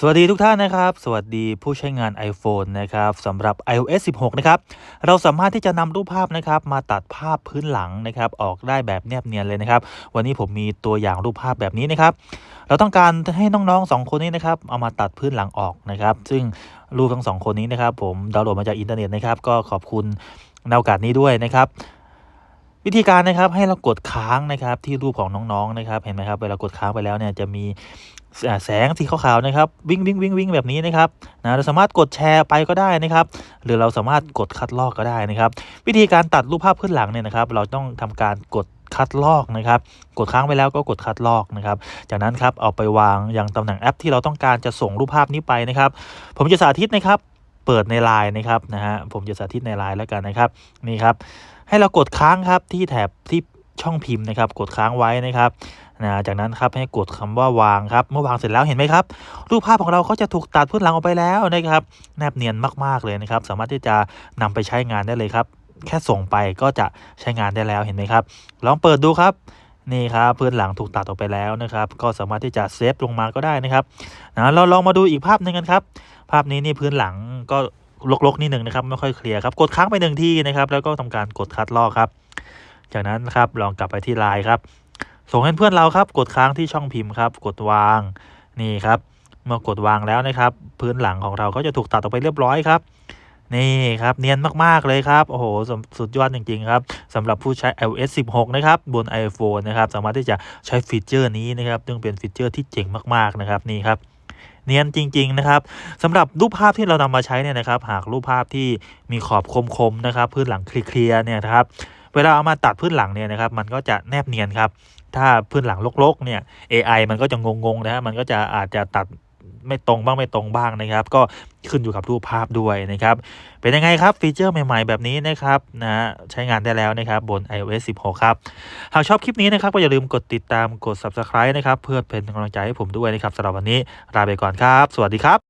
สวัสดีทุกท่านนะครับ สวัสดีผู้ใช้งาน iPhone นะครับสำหรับ iOS 16 นะครับ เราสามารถที่จะนำรูปภาพนะครับ มาตัดภาพพื้นหลังนะครับ ออกได้แบบแนบเนียนเลยนะครับ วันนี้ผมมีตัวอย่างรูปภาพแบบนี้นะครับ เราต้องการให้น้องๆสองคนนี้นะครับ เอามาตัดพื้นหลังออกนะครับ ซึ่งรูปทั้งสองคนนี้นะครับ ผมดาวน์โหลดมาจากอินเทอร์เน็ตนะครับ ก็ขอบคุณในโอกาสนี้ด้วยนะครับ วิธีการนะครับให้เรากดค้างนะครับที่รูปของน้องๆนะครับเห็นไหมครับเวลากดค้างไปแล้วเนี่ยจะมีแสงสีขาวๆนะครับวิ่งวิ่งวิ่งวิ่งแบบนี้นะครับนะเราสามารถกดแชร์ไปก็ได้นะครับ หรือเราสามารถกดคัดลอกก็ได้นะครับ วิธีการตัดรูปภาพพื้นหลังเนี่ยนะครับ เราต้องทำการกดคัดลอกนะครับ กดค้างไปแล้วก็กดคัดลอกนะครับ จากนั้นครับเอาไปวางยังตำแหน่งแอปที่เราต้องการจะส่งรูปภาพนี้ไปนะครับ ผมจะสาธิตนะครับ เปิดในไลน์นะครับนะฮะผมจะสาธิตในไลน์แล้วกันนะครับนี่ครับให้เรากดค้างครับที่แถบที่ช่องพิมพ์นะครับ กดค้างไว้นะครับนะจากนั้นครับให้กดคำว่าวางครับเมื่อวางเสร็จแล้วเห็นไหมครับ รูปภาพของเราก็จะถูกตัดพื้นหลังออกไปแล้วนะครับ แนบเนียนมากๆเลยนะครับ สามารถที่จะนำไปใช้งานได้เลยครับ แค่ส่งไปก็จะใช้งานได้แล้วเห็นไหมครับ ลองเปิดดูครับ นี่ครับพื้นหลังถูกตัดออกไปแล้วนะครับ ก็สามารถที่จะเซฟลงมาก็ได้นะครับนะเราลองมาดูอีกภาพหนึ่งกันครับ ภาพนี้นี่พื้นหลังก็ลกๆนิดหนึ่งนะครับไม่ค่อยเคลียร์ครับกดค้างไปหนึ่งที่นะครับ แล้วก็ทำการกดคัดลอกครับ จากนั้นครับลองกลับไปที่ไลน์ครับ ส่งให้เพื่อนเราครับ กดค้างที่ช่องพิมพ์ครับ กดวางนี่ครับ เมื่อกดวางแล้วนะครับ พื้นหลังของเราก็จะถูกตัดออกไปเรียบร้อยครับ นี่ครับเนียนมาก ๆ เลยครับ โอ้โหสสุดยอดจริง ๆ ครับสำหรับผู้ใช้ iOS 16 นะครับ บน iPhone นะครับ สามารถที่จะใช้ฟีเจอร์นี้นะครับ ซึ่งเป็นฟีเจอร์ที่เจ๋งมาก ๆ นะครับ นี่ครับเนียนจริง ๆ นะครับสำหรับรูปภาพที่เรานำมาใช้เนี่ยนะครับ หากรูปภาพที่มีขอบคมๆนะครับ พื้นหลังเคลียร์เนี่ยนะครับเวลาเอามาตัดพื้นหลังเนี่ยนะครับ มันก็จะแนบเนียนครับ ถ้าพื้นหลังรกๆเนี่ย AI มันก็จะงงๆนะฮะมันก็จะอาจจะตัด ไม่ตรงบ้างไม่ตรงบ้างนะครับ ก็ขึ้นอยู่กับรูปภาพด้วยนะครับ เป็นยังไงครับฟีเจอร์ใหม่ๆ แบบนี้นะครับนะใช้งานได้แล้วนะครับบน iOS 16 ครับ หากชอบคลิปนี้นะครับก็อย่าลืมกดติดตามกด Subscribe นะครับ เพื่อเป็นกำลังใจให้ผมด้วยนะครับสำหรับวันนี้ลาไปก่อนครับ สวัสดีครับ